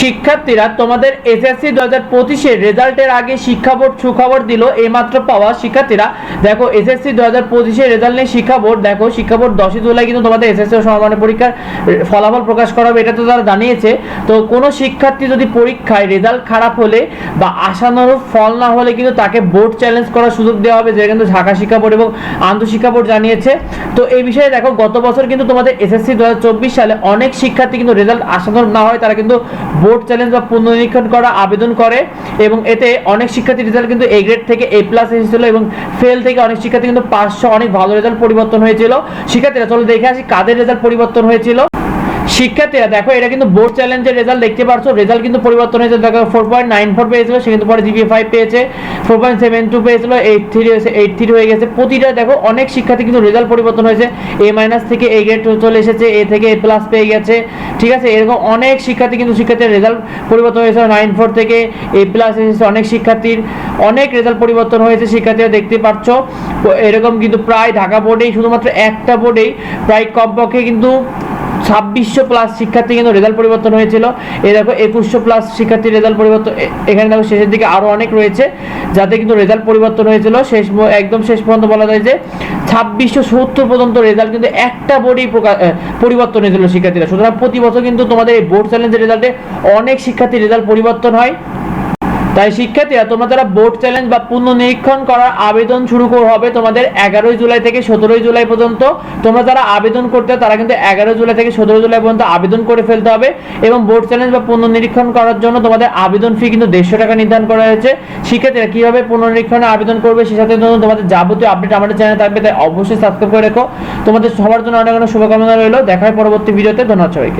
শিক্ষার্থীরা তোমাদের এসএসসি দু হাজার পঁচিশের রেজাল্টের আগে শিক্ষা বোর্ড সুখবর দিল, এইমাত্র পাওয়া শিক্ষার্থীরা। দেখো এসএসসি দু হাজার পঁচিশের রেজাল্ট নিয়ে শিক্ষা বোর্ড দেখো শিক্ষা বোর্ড দশই জুলাই কিন্তু তোমাদের এসএসসি ও সমাপনী পরীক্ষার ফলাফল প্রকাশ করা হবে এটা তো তারা জানিয়েছে। তো কোনো শিক্ষার্থী যদি পরীক্ষায় রেজাল্ট খারাপ হলে বা আশানুরূপ ফল না হলে কিন্তু তাকে বোর্ড চ্যালেঞ্জ করার সুযোগ দেওয়া হবে, যেটা কিন্তু ঢাকা শিক্ষা বোর্ড এবং আন্তঃশিক্ষা বোর্ড জানিয়েছে। তো এই বিষয়ে দেখো, গত বছর কিন্তু তোমাদের এসএসসি দু হাজার চব্বিশ সালে অনেক শিক্ষার্থী কিন্তু রেজাল্ট আশানুরূপ না হয়, তারা কিন্তু বোর্ড চ্যালেঞ্জ বা পুনর্নিরীক্ষণ করা, আবেদন করে এবং এতে অনেক শিক্ষার্থী রেজাল্ট কিন্তু এ গ্রেড থেকে এ প্লাস এসেছিল এবং ফেল থেকে অনেক শিক্ষার্থী কিন্তু পাঁচশো অনেক ভালো রেজাল্ট পরিবর্তন হয়েছিল। শিক্ষার্থীরা, চলো দেখে আসি কাদের রেজাল্ট পরিবর্তন হয়েছিল। শিক্ষার্থীরা, দেখো, এটা কিন্তু বোর্ড চ্যালেঞ্জের রেজাল্ট দেখতে পাচ্ছ রেজাল্ট কিন্তু পরিবর্তন হয়েছে। দেখো ফোর পয়েন্ট নাইন ফোর পেয়েছিল, সে কিন্তু পরে জিপিএ ফাইভ পেয়েছে। ফোর পয়েন্ট সেভেন টু পেয়েছিল এইট থ্রি হয়েছে এইট থ্রি হয়ে গেছে। প্রতিটা, দেখো, অনেক শিক্ষার্থী কিন্তু রেজাল্ট পরিবর্তন হয়েছে। এ মাইনাস থেকে এ গ্রেড চলে এসেছে এ থেকে এ প্লাস পেয়ে গেছে। ঠিক আছে? এরকম অনেক শিক্ষার্থী কিন্তু শিক্ষার্থীর রেজাল্ট পরিবর্তন হয়েছে। নাইন ফোর থেকে এ প্লাস এসেছে অনেক শিক্ষার্থীর। অনেক রেজাল্ট পরিবর্তন হয়েছে শিক্ষার্থীরা, দেখতে পাচ্ছ এরকম কিন্তু প্রায় ঢাকা বোর্ডেই শুধুমাত্র একটা বোর্ডেই প্রায় কমপক্ষে কিন্তু ছাব্বিশশো প্লাস শিক্ষার্থী কিন্তু রেজাল্ট পরিবর্তন হয়েছিল। এই দেখো, একুশশো প্লাস শিক্ষার্থীর রেজাল্ট পরিবর্তন এখানে দেখো শেষের দিকে আরও অনেক রয়েছে, যাতে কিন্তু রেজাল্ট পরিবর্তন হয়েছিল। শেষ একদম শেষ পর্যন্ত বলা যায় যে, ছাব্বিশশো সত্তর পর্যন্ত রেজাল্ট কিন্তু একটা বোর্ডেই পরিবর্তন হয়েছিল শিক্ষার্থীরা। সুতরাং প্রতি বছর কিন্তু তোমাদের এই বোর্ড চ্যালেঞ্জের রেজাল্টে অনেক শিক্ষার্থীর রেজাল্ট পরিবর্তন হয়। তাই শিক্ষার্থীরা, তোমরা যারা বোর্ড চ্যালেঞ্জ বা পুনর্নিরীক্ষণ করার আবেদন শুরু হবে তোমাদের এগারোই জুলাই থেকে সতেরোই জুলাই পর্যন্ত। তোমরা যারা আবেদন করতে তারা কিন্তু এগারো জুলাই থেকে সতেরো জুলাই পর্যন্ত আবেদন করে ফেলতে হবে এবং বোর্ড চ্যালেঞ্জ বা পুনর্নিরীক্ষণ করার জন্য তোমাদের আবেদন ফি কিন্তু দেড়শো টাকা নির্ধারণ করা হয়েছে। শিক্ষার্থীরা কীভাবে পুনর্নিরীক্ষণে আবেদন করবে সে সাথে তোমাদের যাবতীয় আপডেট আমাদের চ্যানেলে থাকবে, তাই অবশ্যই সাবস্ক্রাইব করে রেখো। তোমাদের সবার জন্য অনেক অনেক শুভকামনা রইল। দেখা হয় পরবর্তী ভিডিওতে। ধন্যবাদ সবাইকে।